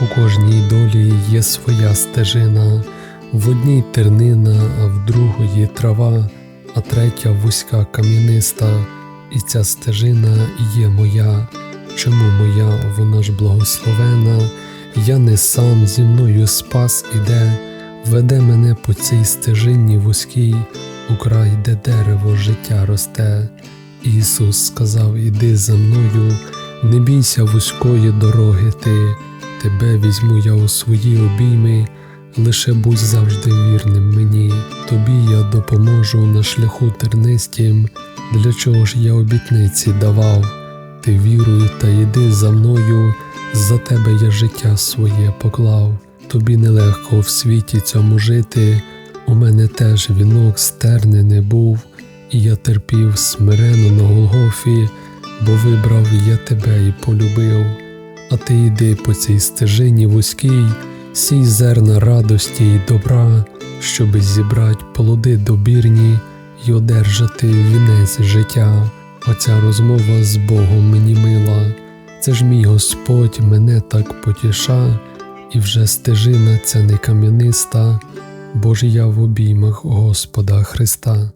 У кожній долі є своя стежина, в одній тернина, а в другої трава, а третя вузька кам'яниста, і ця стежина є моя. Чому моя, вона ж благословена, я не сам зі мною спас іде, веде мене по цій стежині вузькій, у край, де дерево життя росте. Ісус сказав: Іди за мною, не бійся вузької дороги ти, тебе візьму я у свої обійми, лише будь завжди вірним мені, тобі я допоможу на шляху тернистім, для чого ж я обітниці давав, ти віруй та йди за мною, за тебе я життя своє поклав, тобі нелегко в світі цьому жити, у мене теж вінок стерни не був. І я терпів смирено на Голгофі, бо вибрав я тебе і полюбив. А ти йди по цій стежині вузькій, сій зерна радості й добра, щоби зібрать плоди добірні й одержати вінець життя. Оця розмова з Богом мені мила, це ж мій Господь мене так потіша, і вже стежина ця не кам'яниста, бо ж я в обіймах Господа Христа.